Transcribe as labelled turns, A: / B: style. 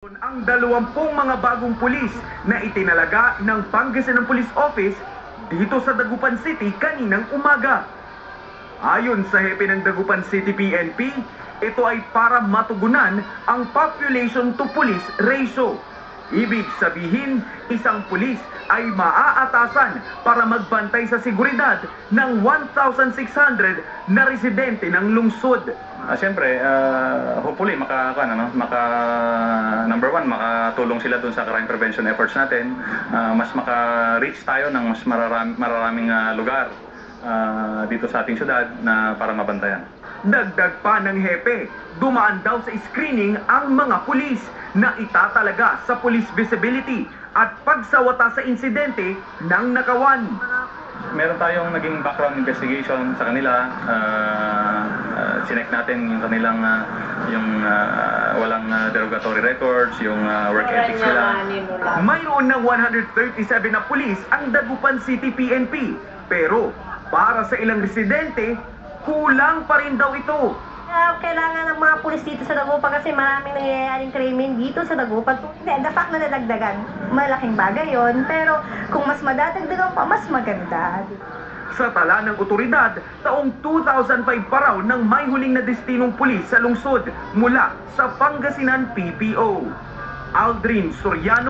A: Ang dalawampung mga bagong pulis na itinalaga ng Pangasinan Police Office dito sa Dagupan City kaninang umaga. Ayon sa hepe ng Dagupan City PNP, ito ay para matugunan ang population to police ratio. Ibig sabihin, isang pulis ay maaatasan para magbantay sa seguridad ng 1,600 na residente ng lungsod.
B: Ah, Siyempre, ah, hopefully, maka, ano, no, maka, number one, makatulong sila dun sa crime prevention efforts natin. Ah, mas maka-reach tayo ng mas mararam, mararaming ah, lugar ah, dito sa ating syudad na para mabantayan.
A: Dagdag pa ng hepe, dumaan daw sa screening ang mga pulis na itatalaga sa police visibility at pagsawata sa insidente ng nakawan.
B: Meron tayong naging background investigation sa kanila. Ah, ah, sinek natin yung kanilang ah, yung ah, walang ah, derogatory records, yung ah, work ethics nila.
A: Mayroon ng 137 na pulis ang Dagupan City PNP. Pero para sa ilang residente, kulang pa rin daw ito.
C: Kaya kailangan ng mga pulis dito sa Dagupan kasi maraming nangyayaring krimen dito sa Dagupan. Hindi, the fact na nadagdagan, malaking bagay yon Pero kung mas madadagdagan pa, mas maganda.
A: Sa tala ng otoridad, taong 2005 pa raw nang may huling na destinong pulis sa lungsod mula sa Pangasinan PPO. Aldrin Soriano